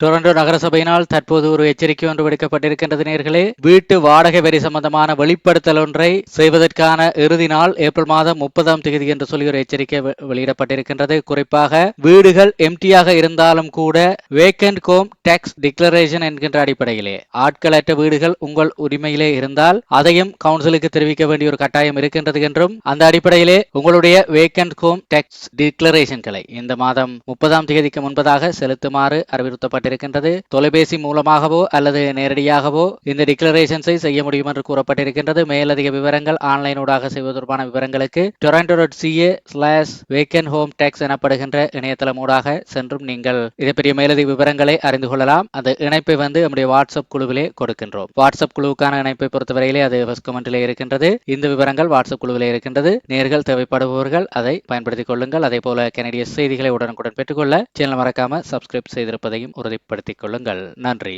Toronto நகரசபையினால் தற்போது ஒரு எச்சரிக்கை ஒன்று விடுக்கப்பட்டிருக்கின்றது நேர்களே. வீட்டு வாடகை வரி சம்பந்தமான வெளிப்படுத்தல் ஒன்றை செய்வதற்கான இறுதி நாள் ஏப்ரல் மாதம் முப்பதாம் தேதி என்று சொல்லி ஒரு எச்சரிக்கை வெளியிடப்பட்டிருக்கின்றது. குறிப்பாக வீடுகள் எம்டியாக இருந்தாலும் கூட வேக்கண்ட் கோம் டேக்ஸ் டிக்ளரேஷன் என்கின்ற அடிப்படையிலே. ஆட்களற்ற வீடுகள் உங்கள் உரிமையிலே இருந்தால் அதையும் கவுன்சிலுக்கு தெரிவிக்க வேண்டிய ஒரு கட்டாயம் இருக்கின்றது என்றும் அந்த அடிப்படையிலே உங்களுடைய வேக்கண்ட் கோம் டேக்ஸ் டிக்ளரேஷன்களை இந்த மாதம் முப்பதாம் தேதிக்கு முன்பதாக செலுத்துமாறு அறிவுறுத்தப்பட்டிருக்கின்றது தொலைபேசி மூலமாகவோ அல்லது நேரடியாகவோ இந்த டிக்ளரேஷன்ஸை செய்ய முடியும் என்று கூறப்பட்டிருக்கின்றது. மேலதிக விவரங்கள் ஆன்லைன் செய்வதற்கான செய்வது தொடர்பான விவரங்களுக்கு Toronto dot CA slash vacant home tax எனப்படுகின்ற இணையதளம் ஊடாக சென்றும் நீங்கள். இதை பற்றிய மேலதிக விவரங்களை அறிந்து கொள்ளலாம். அந்த இணைப்பை வந்து நம்முடைய வாட்ஸ்அப் குழுவிலே கொடுக்கின்றோம். வாட்ஸ்அப் குழுவுக்கான இணைப்பை பொறுத்தவரையிலே அது ஃபர்ஸ்ட் கமெண்ட்டிலே இருக்கின்றது. இந்த விவரங்கள் வாட்ஸ்அப் குழுவிலே இருக்கின்றது. நேர்கள் தேவைப்படுபவர்கள் அதை பயன்படுத்திக் கொள்ளுங்கள். அதே போல கனடிய செய்திகளை உடனுக்குடன் பெற்றுக்கொள்ள சேனல் மறக்காம சப்ஸ்கிரைப் செய்திருப்பதையும் உறுதிப்படுத்திக் கொள்ளுங்கள். நன்றி.